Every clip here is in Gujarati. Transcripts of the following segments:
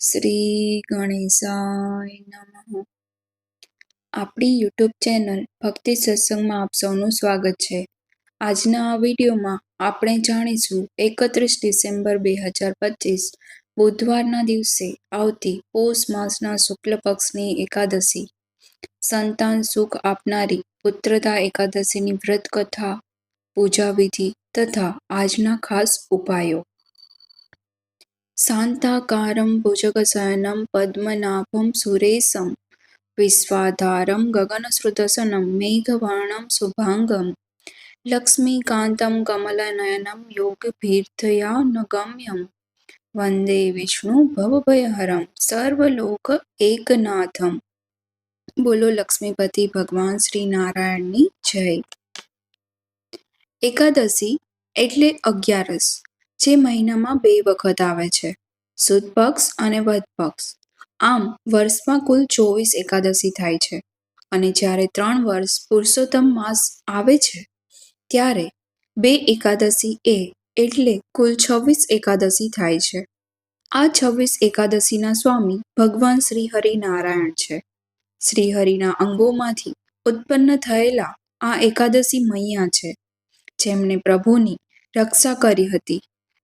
શ્રી ગણેશાય નમઃ. આપણી યુટ્યુબ ચેનલ ભક્તિ સત્સંગમાં આપ સૌનું સ્વાગત છે. આજના આ વિડીયોમાં આપણે જાણીશું એકત્રીસ ડિસેમ્બર બે હજાર પચીસ, બુધવારના દિવસે આવતી પોષ માસના શુક્લ પક્ષની એકાદશી. સંતાન સુખ આપનારી પુત્રતા એકાદશીની વ્રત કથા, પૂજા વિધિ તથા આજના ખાસ ઉપાયો. શાંતાકારમ ભુજગશયનમ પદ્મનાભમ સુરેશમ વિશ્વાધારમ ગગનશ્રુતસનમ મેઘવર્ણમ શુભાંગમ લક્ષ્મીકાંતમ કમલનયનમ યોગભીર્થયાનગમ્યમ વંદે વિષ્ણુ ભવભયહરમ સર્વલોક એકનાથમ બોલો લક્ષ્મીપતિ ભગવાન શ્રી નારાયણની જય એકાદશી એટલે અગિયારસ જે મહિનામાં બે વખત આવે છે. સુદ પક્ષ અને વધ પક્ષ. આમ, વર્ષમાં કુલ ચોવીસ એકાદશી થાય છે. અને જ્યારે ત્રણ વર્ષ પુરુષોત્તમ માસ આવે છે, ત્યારે બે એકાદશી એ એટલે કુલ છવ્વીસ એકાદશી થાય છે. આ છવ્વીસ એકાદશીના સ્વામી ભગવાન શ્રી હરિ નારાયણ છે. શ્રી હરિના અંગોમાંથી ઉત્પન્ન થયેલા આ એકાદશી મૈયા છે. જેમણે પ્રભુની રક્ષા કરી હતી.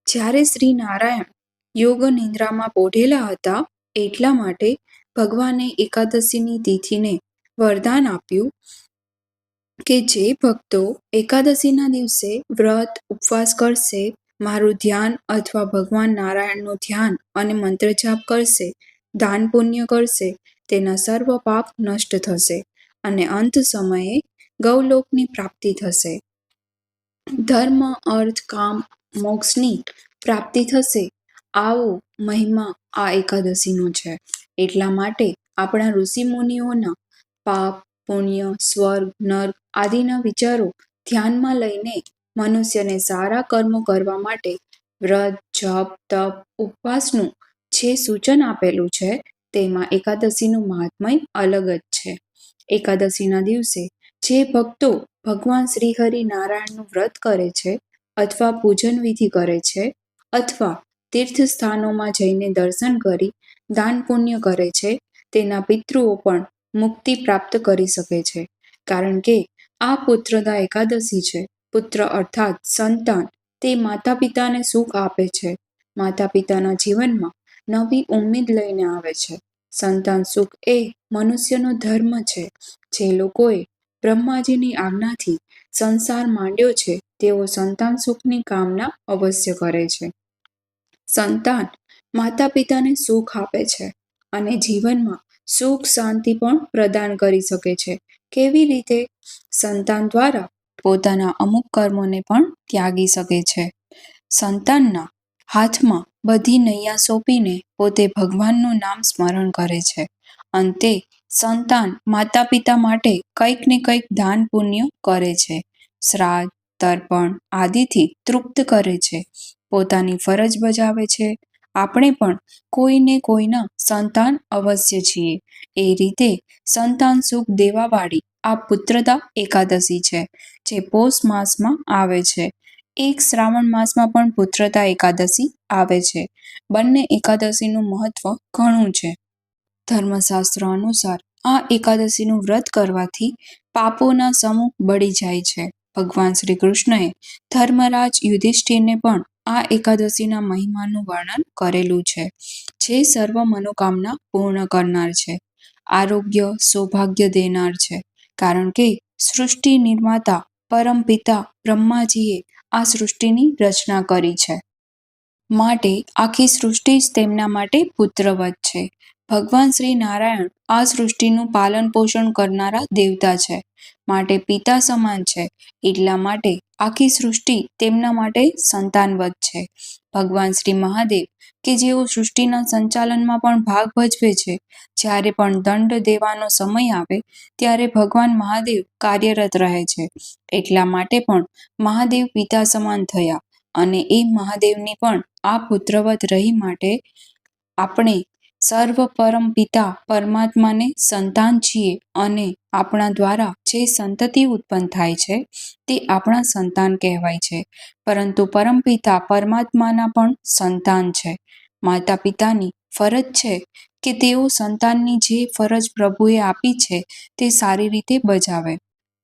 જ્યારે શ્રી નારાયણ યોગ નિંદ્રામાં પોઢેલા હતા, એટલા માટે ભગવાને એકાદશીની તિથિને વરદાન આપ્યું કે જે ભક્તો એકાદશીના દિવસે વ્રત ઉપવાસ કરશે, મારું ધ્યાન અથવા ભગવાન નારાયણનું ધ્યાન અને મંત્ર જાપ કરશે, દાન પુણ્ય કરશે, તેના સર્વ પાપ નષ્ટ થશે અને અંત સમયે ગૌલોકની પ્રાપ્તિ થશે. ધર્મ, અર્થ, કામ મોક્ષની પ્રાપ્તિ થશે. આવો મહિમા આ એકાદશીનો છે. એટલા માટે આપણા ઋષિ મુનિઓના પાપ, પુણ્ય, સ્વર્ગ, નર્ક આદિના વિચારો ધ્યાનમાં લઈને મનુષ્યને સારા કર્મો કરવા માટે વ્રત, જપ, તપ, ઉપવાસનું જે સૂચન આપેલું છે તેમાં એકાદશીનું મહાત્મય અલગ જ છે. એકાદશીના દિવસે જે ભક્તો ભગવાન શ્રી હરિ નારાયણનું વ્રત કરે છે અથવા પૂજન વિધિ કરે છે અથવા તીર્થ સ્થાનોમાં જઈને દર્શન કરી દાન પુણ્ય કરે છે, તેના પિતૃઓ પણ મુક્તિ પ્રાપ્ત કરી શકે છે. કારણ કે આ પુત્રદા એકાદશી છે. પુત્ર અર્થાત સંતાન તે માતા પિતાને સુખ આપે છે. માતા પિતાના જીવનમાં નવી ઉમેદ લઈને આવે છે. સંતાન સુખ એ મનુષ્યનો ધર્મ છે. જે લોકોએ બ્રહ્માજીની આજ્ઞાથી સંસાર માંડ્યો છે તેઓ સંતાન સુખની કામના અવશ્ય કરે છે. સંતાન માતા પિતાને સુખ આપે છે અને જીવનમાં સુખ શાંતિ પણ પ્રદાન કરી શકે છે. કેવી રીતે? સંતાન દ્વારા પોતાના અમુક કર્મોને પણ ત્યાગી શકે છે. સંતાનના હાથમાં બધી નૈયા સોંપીને પોતે ભગવાનનું નામ સ્મરણ કરે છે. અંતે સંતાન માતા પિતા માટે કંઈક ને કંઈક દાન પુણ્ય કરે છે. શ્રાદ્ધ તર્પણ આદિથી તૃપ્ત કરે છે. પોતાની ફરજ બજાવે છે. આપણે પણ કોઈને કોઈના સંતાન અવશ્ય છીએ. એ રીતે સંતાન સુખ દેવાવાળી આ પુત્રતા એકાદશી છે, જે પોષ માસમાં આવે છે. એક શ્રાવણ માસમાં પણ પુત્રતા એકાદશી આવે છે. બંને એકાદશીનું મહત્વ ઘણું છે. ધર્મશાસ્ત્ર અનુસાર આ એકાદશીનું વ્રત કરવાથી પાપોના સમૂહ બળી જાય છે. ભગવાન શ્રી કૃષ્ણએ ધર્મરાજ યુધિષ્ઠિરને પણ આ એકાદશીના મહિમાનું વર્ણન કરેલું છે, જે સર્વ મનોકામના પૂર્ણ કરનાર છે, આરોગ્ય સૌભાગ્ય દેનાર છે, કારણ કે સૃષ્ટિ નિર્માતા પરમ પિતા બ્રહ્માજીએ આ સૃષ્ટિની રચના કરી છે. માટે આખી સૃષ્ટિ જ તેમના માટે પુત્રવત છે. ભગવાન શ્રી નારાયણ આ સૃષ્ટિનું પાલન પોષણ કરનારા દેવતા છે. માટે પિતા સમાન છે. એટલા માટે આખી સૃષ્ટિ તેમના માટે સંતાનવત છે. ભગવાન શ્રી મહાદેવ કે જેઓ સૃષ્ટિના સંચાલનમાં પણ ભાગ ભજવે છે, જ્યારે પણ દંડ દેવાનો સમય આવે, ત્યારે ભગવાન મહાદેવ કાર્યરત રહે છે. એટલા માટે પણ મહાદેવ પિતા સમાન થયા અને એ મહાદેવની પણ આ પુત્રવત રહી માટે આપણે સર્વ પરમ પિતા પરમાત્માને સંતાન છીએ અને આપણા દ્વારા જે સંતતિ ઉત્પન્ન થાય છે, તે આપણા સંતાન કહેવાય છે. પરંતુ પરમપિતા પરમાત્માના પણ સંતાન છે. માતા પિતાની ફરજ છે કે તેઓ સંતાનની જે ફરજ પ્રભુએ આપી છે, તે સારી રીતે બજાવે.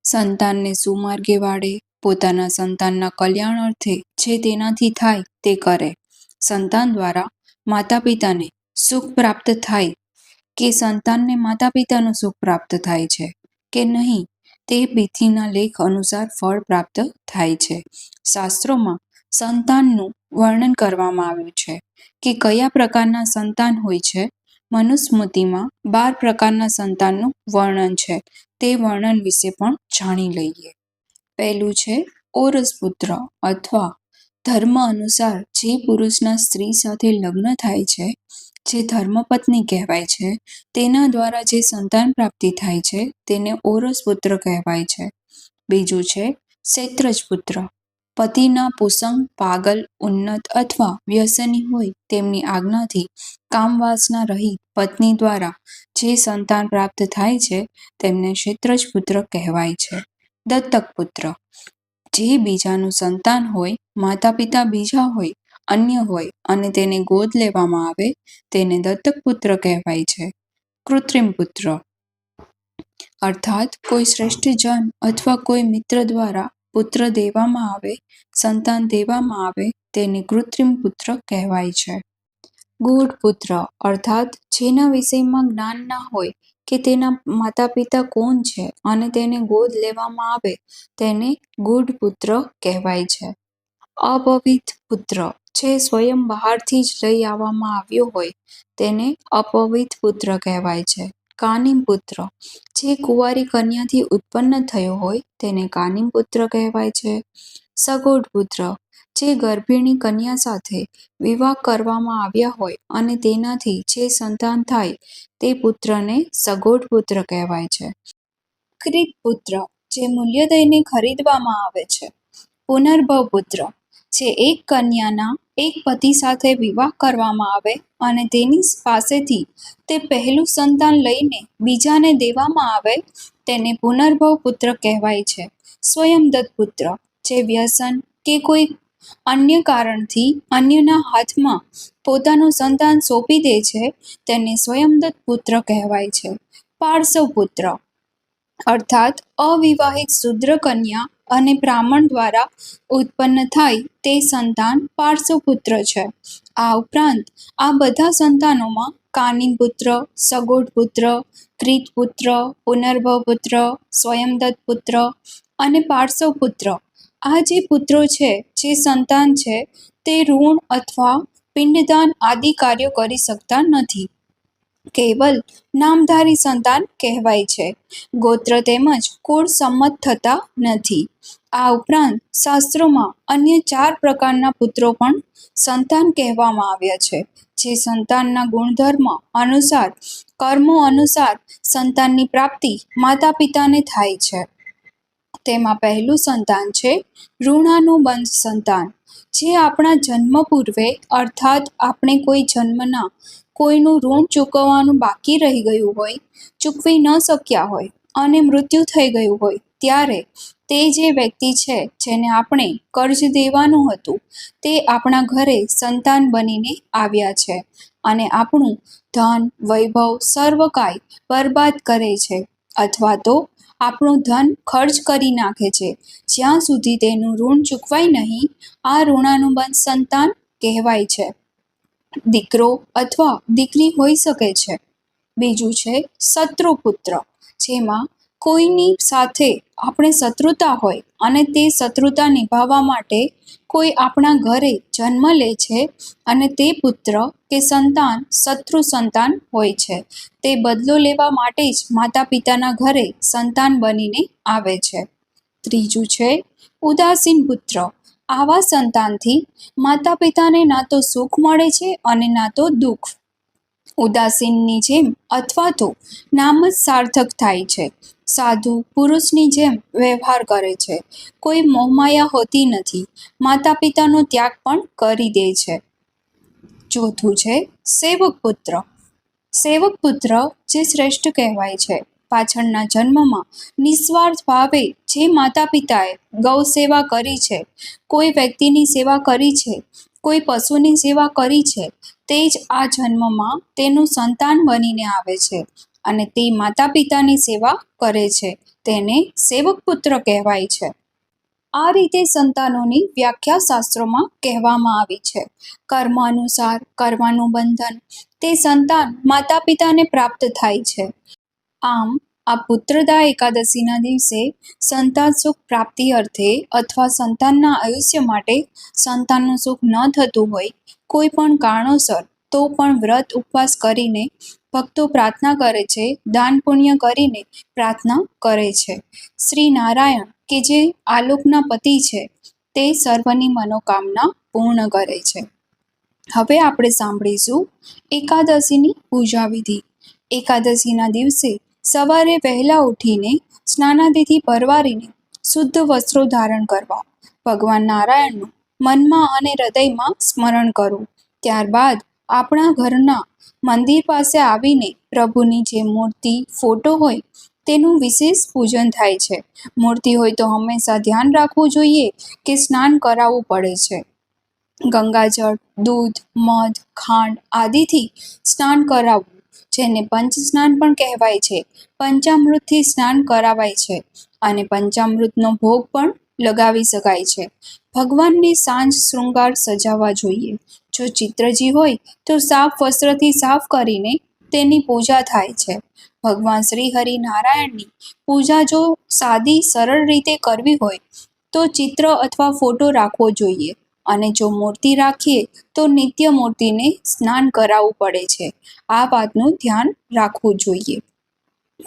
સંતાનને સુમાર્ગે વાળે, પોતાના સંતાનના કલ્યાણ અર્થે જે તેનાથી થાય તે કરે. સંતાન દ્વારા માતા પિતાને સુખ પ્રાપ્ત થાય કે સંતાનને માતા પિતાનું સુખ પ્રાપ્ત થાય છે કે નહીં તે વિધિના લેખ અનુસાર ફળ પ્રાપ્ત થાય છે. શાસ્ત્રોમાં સંતાનનું વર્ણન કરવામાં આવ્યું છે કે કયા પ્રકારના સંતાન હોય છે. મનુસ્મૃતિમાં બાર પ્રકારના સંતાનનું વર્ણન છે. તે વર્ણન વિશે પણ જાણી લઈએ. પહેલું છે ઓરસપુત્ર અથવા ધર્મ અનુસાર જે પુરુષના સ્ત્રી સાથે લગ્ન થાય છે જે ધર્મપત્ની કહેવાય છે, તેના દ્વારા જે સંતાન પ્રાપ્તિ થાય છે, તેને ઓરસ પુત્ર કહેવાય છે. બીજું છે ક્ષેત્રજ પુત્ર. પતિના પુસંગ, પાગલ, ઉન્નત અથવા વ્યસની હોય તેમની આજ્ઞાથી કામવાસના રહી પત્ની દ્વારા જે સંતાન પ્રાપ્ત થાય છે, તેમને ક્ષેત્રજ પુત્ર કહેવાય છે. દત્તક પુત્ર. જે બીજાનું સંતાન હોય માતા પિતા બીજા હોય અન્ય હોય અને તેને ગોદ લેવામાં આવે, તેને દત્તક પુત્ર કહેવાય છે. કૃત્રિમ પુત્ર. અર્થાત, કોઈ શ્રેષ્ઠ જન અથવા કોઈ મિત્ર દ્વારા પુત્ર દેવામાં આવે, સંતાન દેવામાં આવે, તેને કૃત્રિમ પુત્ર કહેવાય છે. ગૂઢ પુત્ર. અર્થાત, જેના વિષયમાં જ્ઞાન ના હોય કે તેના માતા પિતા કોણ છે અને તેને ગોદ લેવામાં આવે, તેને ગૂઢ પુત્ર કહેવાય છે. અપવિત પુત્ર. જે સ્વયં બહારથી જ લઈ આવવામાં આવ્યો હોય, તેને અપવિત પુત્ર કહેવાય છે. કાનિમ પુત્ર. જે કુંવારી કન્યાથી ઉત્પન્ન થયો હોય, તેને કાનિમ પુત્ર કહેવાય છે. સગોડ પુત્ર. જે ગર્ભિણી કન્યા સાથે વિવાહ કરવામાં આવ્યા હોય અને તેનાથી જે સંતાન થાય, તે પુત્રને સગોડ પુત્ર કહેવાય છે. ક્રિત પુત્ર. જે મૂલ્ય દઈને ખરીદવામાં આવે છે. પુનર્ભવ પુત્ર. જે એક કન્યાના એક પતિ સાથે વિવાહ કરવામાં આવે અને તેની પાસેથી તે પહેલું સંતાન લઈને બીજાને દેવામાં આવે તેને પુનર્ભવ પુત્ર કહેવાય છે. સ્વયંદત્ત પુત્ર જે વ્યસન કે કોઈ અન્ય કારણથી અન્યના હાથમાં પોતાનું સંતાન સોંપી દે છે તેને સ્વયંદત્ત પુત્ર કહેવાય છે. પાર્સવ પુત્ર અર્થાત અવિવાહિત શુદ્ર કન્યા અને બ્રાહ્મણ દ્વારા ઉત્પન્ન થાય તે સંતાન પાર્શ્વપુત્ર છે. આ ઉપરાંત, આ બધા સંતાનોમાં કાનિમ પુત્ર, સગોટ પુત્ર ક્રિત પુત્ર, પુનર્ભવ પુત્ર, સ્વયંદત્ત પુત્ર અને પાર્શ્વ પુત્ર. આ જે પુત્રો છે, જે સંતાન છે, તે ઋણ અથવા પિંડદાન આદિ કાર્યો કરી શકતા નથી. કેવલ નામધારી સંતાન કહેવાય છે. ગોત્ર તેમજ કુળ સંમત થતા નથી. આ ઉપરાંત શાસ્ત્રોમાં અન્ય ચાર પ્રકારના પુત્રો પણ સંતાન કહેવામાં આવ્યા છે. જે સંતાનના ગુણધર્મ અનુસાર, કર્મો અનુસાર સંતાનની પ્રાપ્તિ માતા પિતાને થાય છે. તેમાં પહેલું સંતાન છે ઋણાનુબંધ સંતાન. જે આપણા જન્મ પૂર્વે, અર્થાત આપણે કોઈ જન્મના કોઈનું ઋણ ચૂકવવાનું બાકી રહી ગયું હોય, ચૂકવી ન શક્યા હોય અને મૃત્યુ થઈ ગયું હોય, ત્યારે તે જે વ્યક્તિ છે, જેને આપણે કર્જ દેવાનું હતું, તે આપણા ઘરે સંતાન બનીને આવ્યા છે અને આપણું ધન, વૈભવ, સર્વ કાંઈ બરબાદ કરે છે અથવા તો આપણું ધન ખર્ચ કરી નાખે છે. જ્યાં સુધી તેનું ઋણ ચૂકવાય નહીં, આ ઋણાનુબંધ સંતાન કહેવાય છે. દીકરો અથવા દીકરી હોઈ શકે છે. બીજું છે શત્રુપુત્ર જેમાં કોઈની સાથે આપણે શત્રુતા હોય અને તે શત્રુતા નિભાવવા માટે કોઈ આપણા ઘરે જન્મ લે છે અને તે પુત્ર કે સંતાન શત્રુ સંતાન હોય છે. તે બદલો લેવા માટે જ માતા પિતાના ઘરે સંતાન બનીને આવે છે. ત્રીજું છે ઉદાસીન પુત્ર આવા સંતાનથી માતા પિતાને ના તો સુખ મળે છે અને ના તો દુઃખ. ઉદાસીનની જેમ અથવા તો નામ જ સાર્થક થાય છે. સાધુ પુરુષની જેમ વ્યવહાર કરે છે. કોઈ મોહમાયા હોતી નથી. માતા પિતાનો ત્યાગ પણ કરી દે છે. ચોથું છે સેવક પુત્ર સેવક પુત્ર જે શ્રેષ્ઠ કહેવાય છે. પાછળના જન્મમાં નિસ્વાર્થ ભાવે જે માતા પિતાએ ગૌ સેવા કરી છે, કોઈ વ્યક્તિની સેવા કરી છે, કોઈ પશુની સેવા કરી છે, તે જ આ જન્મમાં તેનું સંતાન બનીને આવે છે અને તે માતા પિતાની સેવા કરે છે, તેને સેવક પુત્ર કહેવાય છે. આ રીતે સંતાનોની વ્યાખ્યા શાસ્ત્રોમાં કહેવામાં આવી છે. કર્મ અનુસાર કર્મનું બંધન તે સંતાન માતા પિતાને પ્રાપ્ત થાય છે. આમ આ પુત્રદા એકાદશીના દિવસે સંતાન સુખ પ્રાપ્તિ અર્થે અથવા સંતાનના આયુષ્ય માટે સંતાનનું સુખ ન થતું હોય, કોઈ પણ કારણોસર, તો પણ વ્રત ઉપવાસ કરીને ભક્તો પ્રાર્થના કરે છે, દાન પુણ્ય કરીને પ્રાર્થના કરે છે. શ્રી નારાયણ, કે જે આલોકના પતિ છે, તે સર્વની મનોકામના પૂર્ણ કરે છે. હવે આપણે સાંભળીશું એકાદશીની પૂજા વિધિ એકાદશીના દિવસે સવારે વહેલા ઉઠીને સ્નાનાદિથી પરવારીને શુદ્ધ વસ્ત્રો ધારણ કરવા. ભગવાન નારાયણનું મનમાં અને હૃદયમાં સ્મરણ કરવું ત્યારબાદ આપણા ઘરના મંદિર પાસે આવીને પ્રભુની જે મૂર્તિ, ફોટો હોય તેનું વિશેષ પૂજન થાય છે. મૂર્તિ હોય તો હંમેશા ધ્યાન રાખવું જોઈએ કે સ્નાન કરાવવું પડે છે. ગંગાજળ, દૂધ, મધ, ખાંડ આદિથી સ્નાન કરાવવું. જેને પંચ સ્નાન પણ કહેવાય છે. પંચામૃતથી સ્નાન કરાવાય છે અને પંચામૃતનો ભોગ પણ લગાવી શકાય છે. ભગવાનને સાંજ શૃંગાર સજાવવા જોઈએ. જો ચિત્રજી હોય તો સાફ વસ્ત્રથી સાફ કરીને તેની પૂજા થાય છે. ભગવાન શ્રી હરિ નારાયણની પૂજા જો સાદી, સરળ રીતે કરવી હોય તો ચિત્ર અથવા ફોટો રાખવો જોઈએ. અને જો મૂર્તિ રાખીએ, તો નિત્ય મૂર્તિને સ્નાન કરાવવું પડે છે. આ વાતનું ધ્યાન રાખવું જોઈએ.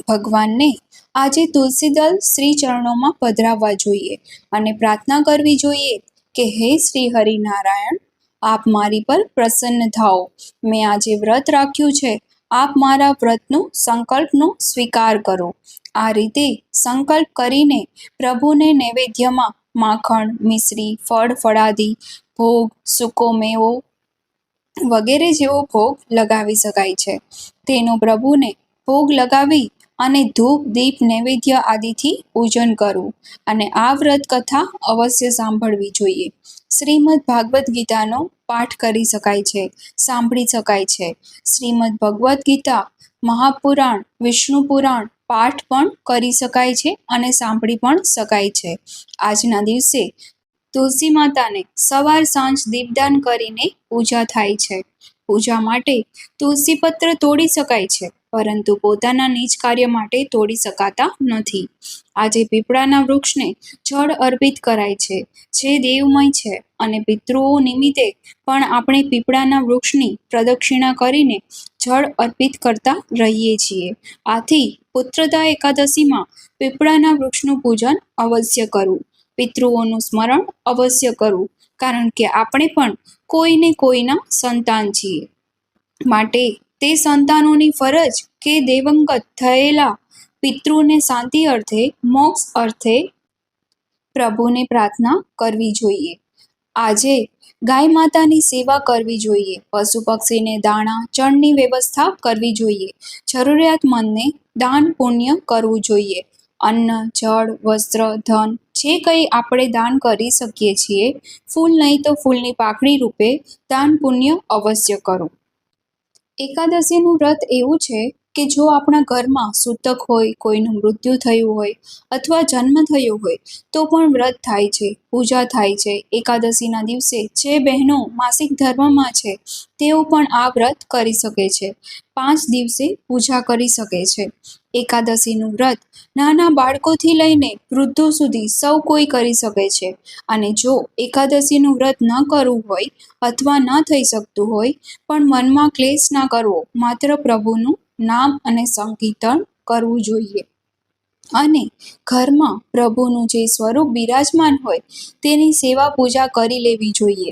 ભગવાનને આજે તુલસીદલ શ્રી ચરણોમાં પધરાવવા જોઈએ અને પ્રાર્થના કરવી જોઈએ કે, હે શ્રી હરિનારાયણ આપ મારી પર પ્રસન્ન થાઓ. મેં આજે વ્રત રાખ્યું છે. આપ મારા વ્રતનું સંકલ્પનો સ્વીકાર કરો. આ રીતે સંકલ્પ કરીને પ્રભુને નૈવેદ્યમાં માખણ, મિશ્રી, ફળ, ફળાદી, ભોગ, સૂકો મેવો વગેરે જેવો ભોગ લગાવી શકાય છે. તેનો પ્રભુને ભોગ લગાવી અને ધૂપ, દીપ, નૈવેદ્ય આદિથી પૂજન કરવું અને આ વ્રત કથા અવશ્ય સાંભળવી જોઈએ. શ્રીમદ ભાગવદ્ ગીતાનો પાઠ કરી શકાય છે, સાંભળી શકાય છે. શ્રીમદ ભગવદ્ ગીતા, મહાપુરાણ વિષ્ણુ પુરાણ પાઠ પણ કરી શકાય છે અને સાંભળી પણ શકાય છે. આજના દિવસે તુલસી માતાને સવાર સાંજ દીપદાન કરીને પૂજા થાય છે. પૂજા માટે તુલસી પત્ર તોડી શકાય છે, પરંતુ પોતાના નિજ કાર્ય માટે તોડી શકાતા નથી. આજે પીપળાના વૃક્ષને જળ અર્પિત કરાય છે, જે દેવમય છે અને પિતૃઓ નિમિત્તે પણ આપણે પીપળાના વૃક્ષની પ્રદક્ષિણા કરીને જળ અર્પિત કરતા રહીએ છીએ. આથી પુત્રદા એકાદશીમાં પીપળાના વૃક્ષનું પૂજન અવશ્ય કરવું. પિતૃઓનું સ્મરણ અવશ્ય કરવું, કારણ કે આપણે પણ કોઈને કોઈના સંતાન છીએ. માટે તે સંતાનોની ફરજ કે દેવંગત થયેલા પિતૃને શાંતિ અર્થે, મોક્ષ અર્થે પ્રભુને પ્રાર્થના કરવી જોઈએ. આજે ગાય માતાની સેવા કરવી જોઈએ. પશુ પક્ષીને દાણા, ચણની વ્યવસ્થા કરવી જોઈએ. જરૂરિયાતમંદને દાન પુણ્ય કરવું જોઈએ. અન્ન, જળ, વસ્ત્ર, ધન, જે કંઈ આપણે દાન કરી શકીએ છીએ, ફૂલ નહીં તો ફૂલની પાકડી રૂપે દાન પુણ્ય અવશ્ય કરો. એકાદશીનું વ્રત એવું છે કે જો આપણા ઘરમાં સૂતક હોય, કોઈનું મૃત્યુ થયું હોય અથવા જન્મ થયો હોય, તો પણ વ્રત થાય છે, પૂજા થાય છે. એકાદશીના દિવસે જે બહેનો માસિક ધર્મમાં છે, તેઓ પણ આ વ્રત કરી શકે છે. પાંચ દિવસે પૂજા કરી શકે છે. એકાદશીનું વ્રત નાના બાળકોથી લઈને વૃદ્ધો સુધી સૌ કોઈ કરી શકે છે. અને જો એકાદશીનું વ્રત ન કરવું હોય અથવા ન થઈ શકતું હોય, પણ મનમાં ક્લેશ ના કરવો, માત્ર પ્રભુનું નામ અને સંકીર્તન કરવું જોઈએ. અને ઘરમાં પ્રભુનું જે સ્વરૂપ બિરાજમાન હોય, તેની સેવા પૂજા કરી લેવી જોઈએ.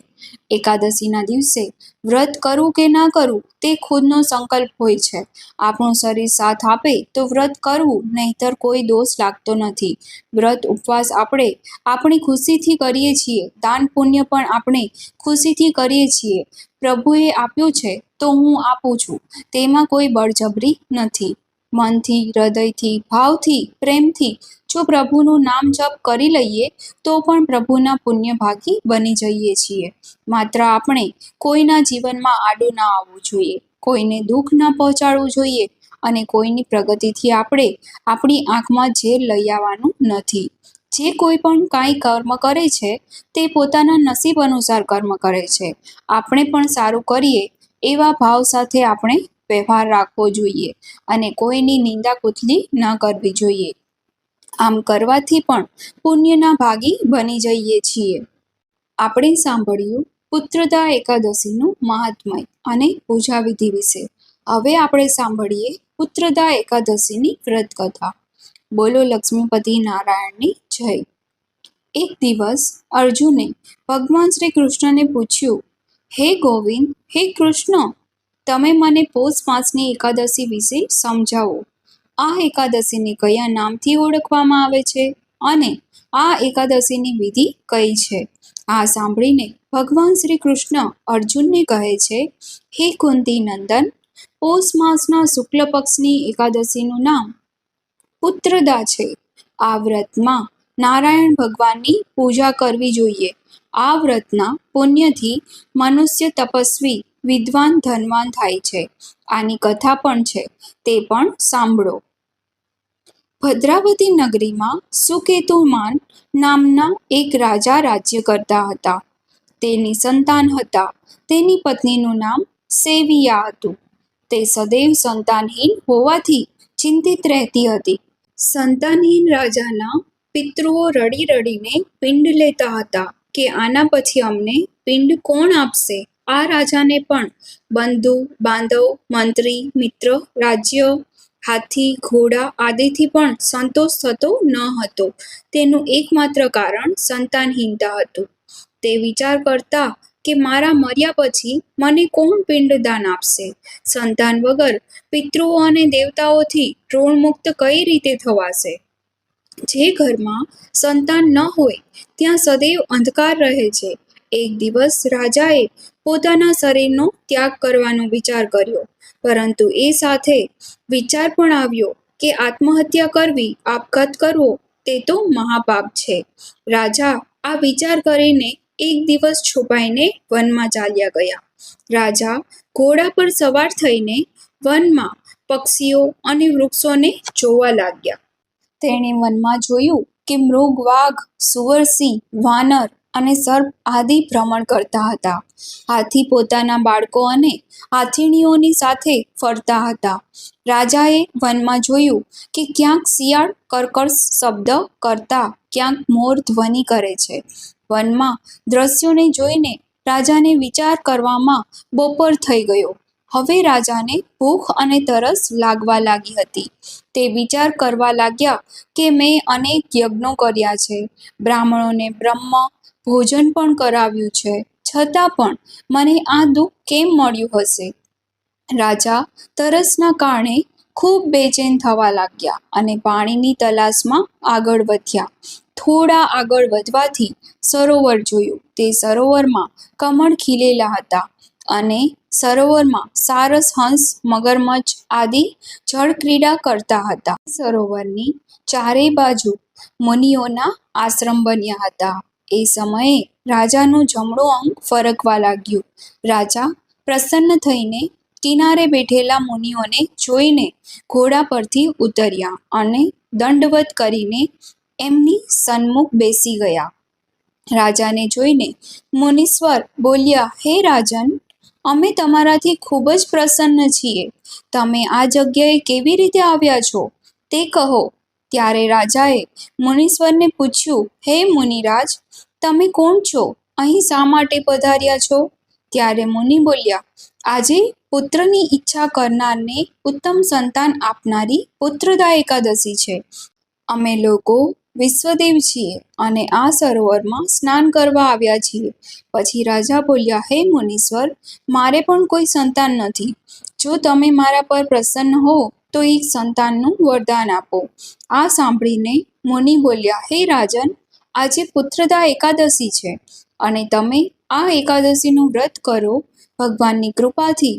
એકાદશીના દિવસે વ્રત કરવું કે ના કરવું તે ખુદનો સંકલ્પ હોય છે. આપણું શરીર સાથ આપે તો વ્રત કરવું નહીતર કોઈ દોષ લાગતો નથી. વ્રત ઉપવાસ આપણે આપણી ખુશીથી કરીએ છીએ. દાન પુણ્ય પણ આપણે ખુશીથી કરીએ છીએ. પ્રભુએ આપ્યું છે તો હું આપું છું. તેમાં કોઈ બળજબરી નથી. મનથી, હૃદયથી, ભાવથી, પ્રેમથી જો પ્રભુનું નામ જપ કરી લઈએ, તો પણ પ્રભુના પુણ્ય ભાગી બની જઈએ છીએ. માત્ર આપણે કોઈના જીવનમાં આડું ના આવવું જોઈએ, કોઈને દુઃખ ન પહોંચાડવું જોઈએ અને કોઈની પ્રગતિથી આપણે આપણી આંખમાં ઝેર લઈ આવવાનું નથી. જે કોઈ પણ કાંઈ કર્મ કરે છે, તે પોતાના નસીબ અનુસાર કર્મ કરે છે. આપણે પણ સારું કરીએ, એવા ભાવ સાથે આપણે વ્યવહાર રાખવો જોઈએ અને કોઈની નિંદા કુથલી ન કરવી જોઈએ. આમ કરવાથી પણ પુણ્યના ભાગી બની જઈએ છીએ. આપણે સાંભળ્યું પુત્રદા એકાદશીનું મહાત્મય અને પૂજા વિધિ વિશે. હવે આપણે સાંભળીએ પુત્રદા એકાદશીની વ્રત કથા બોલો લક્ષ્મીપતિ નારાયણની જય. એક દિવસ અર્જુને ભગવાન શ્રી કૃષ્ણને પૂછ્યું, હે ગોવિંદ, હે કૃષ્ણ તમે મને પૌષ માસની એકાદશી વિશે સમજાવો. આ એકાદશીને કયા નામથી ઓળખવામાં આવે છે અને આ એકાદશીની વિધિ કઈ છે? આ સાંભળીને ભગવાન શ્રી કૃષ્ણ અર્જુનને કહે છે, હે કુંતી નંદન પૌષ માસના શુક્લ પક્ષની એકાદશીનું નામ પુત્રદા છે. આ વ્રતમાં નારાયણ ભગવાનની પૂજા કરવી જોઈએ. આ વ્રતના પુણ્યથી મનુષ્ય તપસ્વી વિદ્વાન ધનવાન થાય છે. આની કથા પણ છે. તે પણ સાંભળો. ભદ્રાવતી નગરીમાં સુકેતુમાન નામના એક રાજા રાજ્ય કરતા હતા. તેની સંતાન હતા. તેની પત્નીનું નામ સેવિયા હતું. તે સદૈવ સંતાનહીન હોવાથી ચિંતિત રહેતી હતી. સંતાનહીન રાજાના પિતૃઓ રડી રડીને પિંડ લેતા હતા કે આના પછી અમને પિંડ કોણ આપશે? આ રાજાને પણ બંધુ, બાંધવ, મંત્રી, મિત્ર, રાજ્ય, હાથી, ઘોડા આદિથી પણ સંતોષ થતો ન હતો. તેનું એકમાત્ર કારણ સંતાનહીનતા હતું. તે વિચાર કરતા કે મારા મર્યા પછી મને કોણ પિંડદાન આપશે? સંતાન વગર પિતૃઓ અને દેવતાઓથી ઋણમુક્ત કઈ રીતે થવાશે? જે ઘરમાં સંતાન ન હોય, ત્યાં સદૈવ અંધકાર રહે છે. એક દિવસ રાજાએ પોતાના શરીરનો ત્યાગ કરવાનો વિચાર કર્યો. પરંતુ એ સાથે વિચાર પણ આવ્યો કે આત્મહત્યા કરવી, આપઘાત કરવો, તે તો મહાપાપ છે. રાજા આ વિચાર કરીને એક દિવસ છુપાઈને વનમાં ચાલ્યા ગયા. રાજા ઘોડા પર સવાર થઈને વનમાં પક્ષીઓ અને વૃક્ષોને જોવા લાગ્યા. તેણે વનમાં જોયું કે મૃગ, વાઘ સુવરસિંહ વાનર અને સર્પ આદિ ભ્રમણ કરતા હતા. હાથી પોતાના બાળકો અને હાથીણીઓની સાથે ફરતા હતા. રાજાએ વનમાં જોયું કે ક્યાંક શિયાળ કર્કશ શબ્દ કરતા ક્યાંક મોર ધ્વનિ કરે છે. વનમાં દ્રશ્યોને જોઈને રાજાને વિચાર કરવામાં બપોર થઈ ગયો. હવે રાજાને ભૂખ અને તરસ લાગવા લાગી હતી. તે વિચાર કરવા લાગ્યા કે મેં અનેક યજ્ઞો કર્યા છે. બ્રાહ્મણોને બ્રહ્મ ભોજન પણ કરાવ્યું છે. છતાં પણ મને આ દુઃખ કેમ મળ્યું હશે? રાજા તરસના કારણે ખૂબ બેચેન થવા લાગ્યા અને પાણીની તલાશમાં આગળ વધ્યા. થોડા આગળ વધવાથી સરોવર જોયું. તે સરોવરમાં કમળ ખીલેલા હતા અને સરોવરમાં સારસ, હંસ, મગરમચ્છ આદિ જળક્રીડા કરતા હતા. સરોવરની ચારે બાજુ મુનિઓના આશ્રમ બન્યા હતા. એ સમયે રાજાનું જમણું અંગ ફરકવા લાગ્યું. રાજા પ્રસન્ન થઈને કિનારે બેઠેલા મુનિઓને જોઈને ઘોડા પરથી ઉતર્યા અને દંડવત કરીને એમની સન્મુખ બેસી ગયા. રાજાને જોઈને મુનીશ્વર બોલ્યા, હે રાજન, અમે તમારાથી ખૂબ જ પ્રસન્ન છીએ. તમે આ જગ્યાએ કેવી રીતે આવ્યા છો? તે કહો. ત્યારે રાજાએ મુનીશ્વરને પૂછ્યું, હે મુનિરાજ, તમે કોણ છો? અહીં શા માટે પધાર્યા છો? ત્યારે મુનિ બોલ્યા, આજે પુત્રની ઈચ્છા કરનારને ઉત્તમ સંતાન આપનારી પુત્રદા એકાદશી છે. અમે લોકો વિશ્વદેવ છીએ અને આ સરોવરમાં સ્નાન કરવા આવ્યા છીએ. પછી રાજા બોલ્યા, હે મુનીશ્વર, મારે પણ કોઈ સંતાન નથી. જો તમે મારા પર પ્રસન્ન હો તો એક સંતાનનું વરદાન આપો. આ સાંભળીને મુનિ બોલ્યા, હે રાજન, આજે પુત્રદા એકાદશી છે અને તમે આ એકાદશીનું વ્રત કરો. ભગવાનની કૃપાથી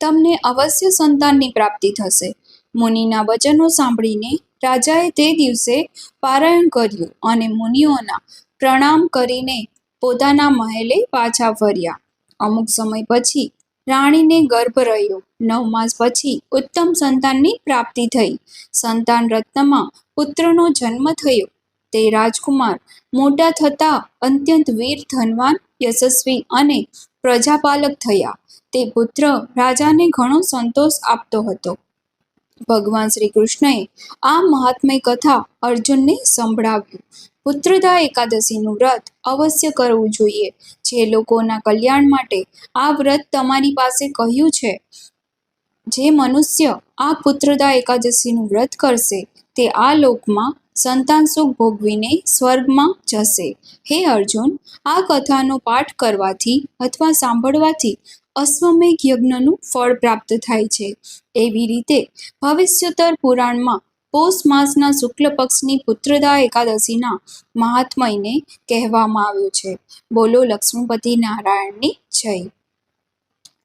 તમને અવશ્ય સંતાનની પ્રાપ્તિ થશે. મુનિના વચનો સાંભળીને રાજાએ તે દિવસે પારાયણ કર્યું અને મુનિઓના પ્રણામ કરીને પોતાના મહેલે પાછા ફર્યા. અમુક સમય પછી રાણીને ગર્ભ રહ્યો. નવ માસ પછી ઉત્તમ સંતાનની પ્રાપ્તિ થઈ. સંતાન રત્નમાં પુત્રનો જન્મ થયો. તે રાજકુમાર, મોટા થતા અત્યંત વીર, ધનવાન, યશસ્વી અને પ્રજાપાલક થયા. તે પુત્ર રાજાને ઘણો સંતોષ આપતો હતો. ભગવાન શ્રી કૃષ્ણએ આ મહાત્મય કથા અર્જુનને સંભળાવ્યું. પુત્રદા એકાદશીનું વ્રત અવશ્ય કરવું જોઈએ. જે લોકોના કલ્યાણ માટે આ વ્રત તમારી પાસે કહ્યું છે. જે મનુષ્ય આ પુત્રદા એકાદશીનું વ્રત કરશે, તે આ લોકમાં સંતાન સુખ ભોગવીને સ્વર્ગમાં જશે. હે અર્જુન, આ કથાનો પાઠ કરવાથી અથવા સાંભળવાથી અશ્વમેઘ યજ્ઞનું ફળ પ્રાપ્ત થાય છે. એવી રીતે ભવિષ્યોત્તર પુરાણમાં પોષ માસના શુક્લ પક્ષની પુત્રદા એકાદશીના મહાત્મયને કહેવામાં આવ્યું છે. બોલો લક્ષ્મીપતિ નારાયણની જય.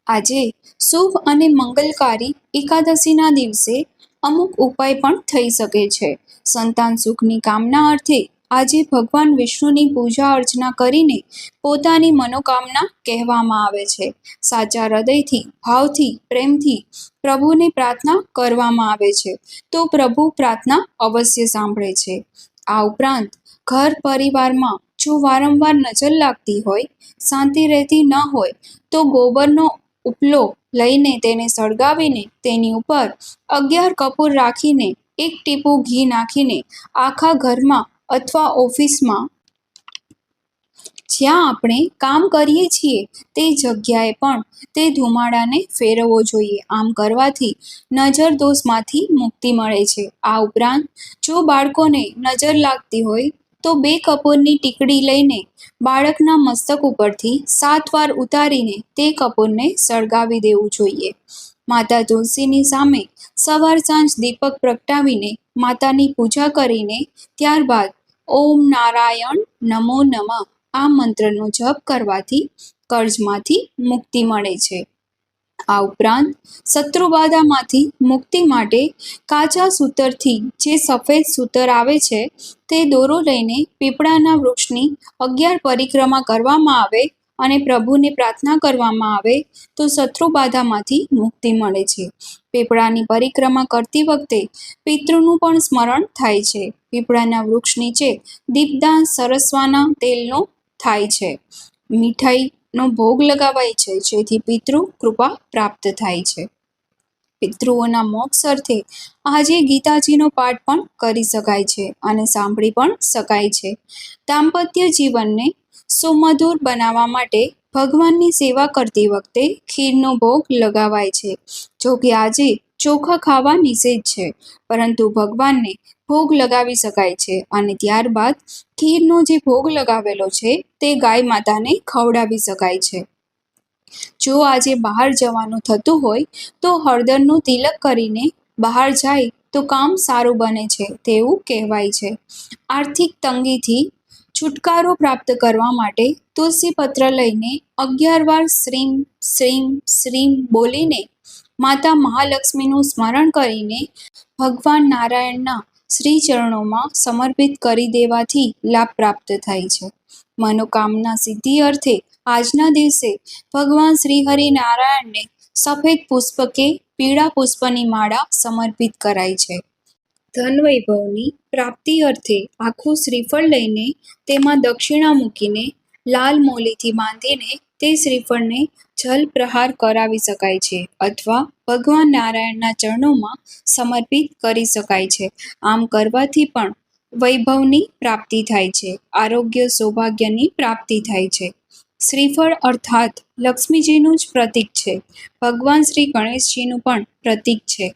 આજે શુભ અને મંગલકારી એકાદશીના દિવસે અમુક ઉપાય પણ થઈ શકે છે. સંતાન સુખની કામના અર્થે આજે ભગવાન વિષ્ણુની પૂજા અર્ચના કરીને પોતાની મનોકામના કહેવામાં આવે છે. સાચા હૃદયથી, ભાવથી, પ્રેમથી પ્રભુને પ્રાર્થના કરવામાં આવે છે. તો પ્રભુ પ્રાર્થના અવશ્ય સાંભળે છે. આ ઉપરાંત, ઘર પરિવારમાં જો વારંવાર નજર લાગતી હોય, શાંતિ રહેતી ન હોય, તો ગોબરનો ઉપલો લઈને તેને સળગાવીને તેની ઉપર અગિયાર કપૂર રાખીને એક ટીપું ઘી નાખીને આખા ઘરમાં અથવા ઓફિસમાં જ્યાં આપણે કામ કરીએ છીએ તે જગ્યાએ પણ તે ધુમાડાને ફેરવવો જોઈએ. આમ કરવાથી નજર દોષમાંથી મુક્તિ મળે છે. આ ઉપરાંત, જો બાળકોને નજર લાગતી હોય, તો બે કપૂરની ટીકડી લઈને બાળકના મસ્તક ઉપરથી સાત વાર ઉતારીને તે કપૂરને સળગાવી દેવું જોઈએ. માતા તુલસીની સામે સવાર સાંજ દીપક પ્રગટાવીને માતાની પૂજા કરીને ત્યારબાદ ઓમ નારાયણ નમો નમઃ આ મંત્રનો જપ કરવાથી કર્જમાંથી મુક્તિ મળે છે. આ ઉપરાંત શત્રુબાધામાંથી મુક્તિ માટે કાચા સૂતરથી જે સફેદ સૂતર આવે છે તે દોરો લઈને પીપળાના વૃક્ષની અગિયાર પરિક્રમા કરવામાં આવે અને પ્રભુને પ્રાર્થના કરવામાં આવે, તો શત્રુબાધામાંથી મુક્તિ મળે છે. પીપળાની પરિક્રમા કરતી વખતે પિતૃનું પણ સ્મરણ થાય છે. પીપળાના વૃક્ષ નીચે દીપદાન સરસવાના તેલનો થાય છે. મીઠાઈનો ભોગ લગાવાય છે, જેથી પિતૃ કૃપા પ્રાપ્ત થાય છે. પિતૃઓના મોક્ષ અર્થે આજે ગીતાજીનો પાઠ પણ કરી શકાય છે અને સાંભળી પણ શકાય છે. દાંપત્ય જીવનને સુમધુર બનાવવા માટે ભગવાનની સેવા કરતી વખતે ખીરનો ભોગ લગાવાય છે. જો કે આજે ચોખા ખાવા નિષેધ છે, પરંતુ ભગવાનને ભોગ લગાવી શકાય છે અને ત્યારબાદ ખીરનો જે ભોગ લગાવેલો છે તે ગાય માતાને ખવડાવી શકાય છે. જો આજે બહાર જવાનું થતું હોય, તો હળદરનું તિલક કરીને બહાર જાય તો કામ સારું બને છે તેવું કહેવાય છે. આર્થિક તંગીથી છુટકારો પ્રાપ્ત કરવા માટે તુલસી પત્ર લઈને અગિયાર વાર શ્રીમ શ્રીમ શ્રીમ બોલીને માતા મહાલક્ષ્મીનું સ્મરણ કરીને ભગવાન નારાયણના શ્રી ચરણોમાં સમર્પિત કરી દેવાથી લાભ પ્રાપ્ત થાય છે. મનોકામના સિદ્ધિ અર્થે આજના દિવસે ભગવાન શ્રી હરિ નારાયણને સફેદ પુષ્પ કે પીળા પુષ્પની માળા સમર્પિત કરાય છે. ધન વૈભવની પ્રાપ્તિ અર્થે આખું શ્રીફળ લઈને તેમાં દક્ષિણા મૂકીને લાલ મોલીથી બાંધીને તે શ્રીફળને જલ પ્રહાર કરાવી શકાય છે અથવા ભગવાન નારાયણના ચરણોમાં સમર્પિત કરી શકાય છે. આમ કરવાથી પણ વૈભવની પ્રાપ્તિ થાય છે, આરોગ્ય સૌભાગ્યની પ્રાપ્તિ થાય છે. શ્રીફળ અર્થાત લક્ષ્મીજીનું જ પ્રતીક છે, ભગવાન શ્રી ગણેશજીનું પણ પ્રતીક છે,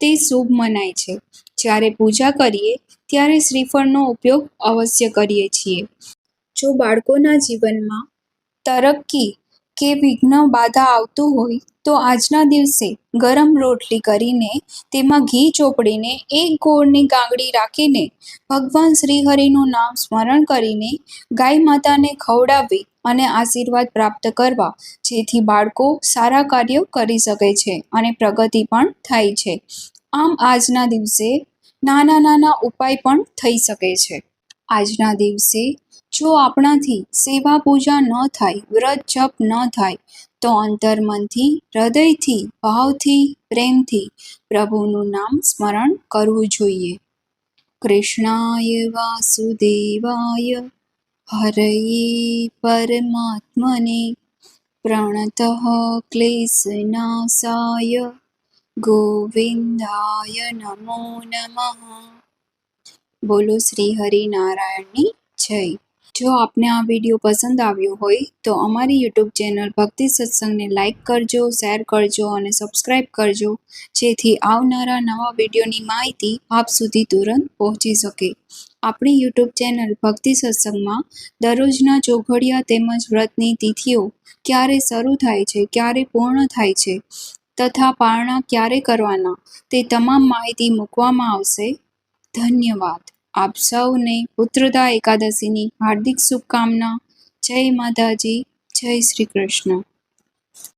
તે શુભ મનાય છે. જ્યારે પૂજા કરીએ, ત્યારે શ્રીફળનો ઉપયોગ અવશ્ય કરીએ છીએ. જો બાળકોના જીવનમાં તરક્કી કે વિઘ્ન બાધા આવતું હોય, તો આજના દિવસે ગરમ રોટલી કરીને તેમાં ઘી ચોપડીને એક ગોળની ગાંગડી રાખીને ભગવાન શ્રીહરિનું નામ સ્મરણ કરીને ગાય માતાને ખવડાવવી અને આશીર્વાદ પ્રાપ્ત કરવા, જેથી બાળકો સારા કાર્યો કરી શકે છે અને પ્રગતિ પણ થાય છે. આમ આજના દિવસે નાના નાના ઉપાય પણ થઈ શકે છે. આજના દિવસે જો આપણાથી સેવા પૂજા ન થાય, વ્રત જપ ન થાય, તો અંતર્મનથી, હૃદયથી, ભાવથી, પ્રેમથી પ્રભુનું નામ સ્મરણ કરવું જોઈએ. કૃષ્ણાય વાસુદેવાય, હરયે પરમાત્મને પ્રણતઃ ક્લેશનાશાય ગોવિંદાય નમો નમઃ. બોલો શ્રી હરિનારાયણની જય. જો આપને આ વીડિયો પસંદ આવ્યો હોય તો અમારી યુટ્યુબ ચેનલ ભક્તિ સત્સંગને લાઇક કરજો, શેર કરજો અને સબસ્ક્રાઈબ કરજો, જેથી આવનારા નવા વિડીયોની માહિતી આપ સુધી તુરંત પહોંચી શકે. આપણી યુટ્યુબ ચેનલ ભક્તિ સત્સંગમાં દરરોજના ચોઘડિયા તેમજ વ્રતની તિથિઓ ક્યારે શરૂ થાય છે, ક્યારે પૂર્ણ થાય છે તથા પારણા ક્યારે કરવાના તે તમામ માહિતી મૂકવામાં આવશે. ધન્યવાદ. આપ સૌને પુત્રદા એકાદશીની હાર્દિક શુભકામના. જય માતાજી. જય શ્રી કૃષ્ણ.